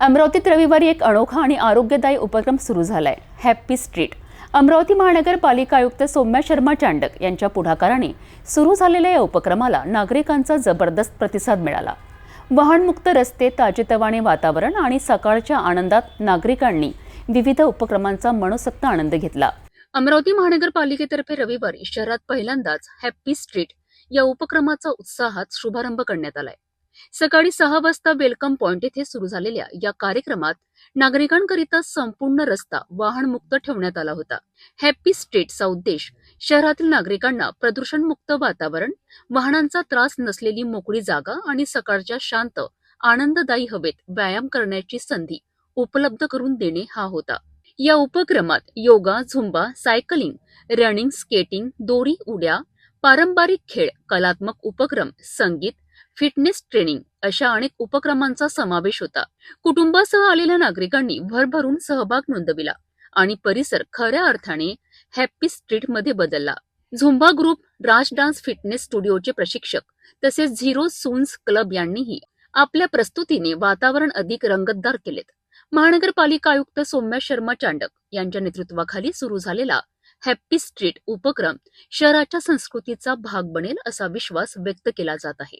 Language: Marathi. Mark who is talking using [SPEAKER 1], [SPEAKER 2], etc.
[SPEAKER 1] अमरावतीत रविवारी एक अनोखा आणि आरोग्यदायी उपक्रम सुरू झालाय हॅप्पी स्ट्रीट अमरावती महानगरपालिका आयुक्त सौम्या शर्मा चांडक यांच्या पुढाकाराने सुरू झालेल्या या उपक्रमाला नागरिकांचा जबरदस्त प्रतिसाद मिळाला. वाहनमुक्त रस्ते ताजेतवाने वातावरण आणि सकाळच्या आनंदात नागरिकांनी विविध उपक्रमांचा मनसोक्त आनंद घेतला. अमरावती महानगरपालिकेतर्फे रविवारी शहरात पहिल्यांदाच हॅप्पी स्ट्रीट या उपक्रमाचा उत्साहात शुभारंभ करण्यात आलाय. सकाळी सहा वाजता वेलकम पॉइंट येथे सुरू झालेल्या या कार्यक्रमात नागरिकांकरिता संपूर्ण रस्ता वाहनमुक्त ठेवण्यात आला होता. हॅप्पी स्ट्रीटचा उद्देश शहरातील नागरिकांना प्रदूषणमुक्त वातावरण वाहनांचा त्रास नसलेली मोकळी जागा आणि सकाळच्या शांत आनंददायी हवेत व्यायाम करण्याची संधी उपलब्ध करून देणे हा होता. या उपक्रमात yoga Zumba cycling running skating दोरी उड्या पारंपरिक खेळ कलात्मक उपक्रम संगीत फिटनेस ट्रेनिंग अशा अनेक उपक्रमांचा समावेश होता. कुटुंबासह आलेल्या नागरिकांनी भरभरून सहभाग नोंदविला आणि परिसर खऱ्या अर्थाने हॅप्पी स्ट्रीटमध्ये बदलला. Zumba group Raj dance fitness स्टुडिओचे प्रशिक्षक तसेच झिरो सून्स क्लब यांनीही आपल्या प्रस्तुतीने वातावरण अधिक रंगतदार केलेत. महानगरपालिका आयुक्त सौम्या शर्मा चांडक यांच्या नेतृत्वाखाली सुरू झालेला हॅप्पी स्ट्रीट उपक्रम शहराच्या संस्कृतीचा भाग बनेल असा विश्वास व्यक्त केला जात आहे.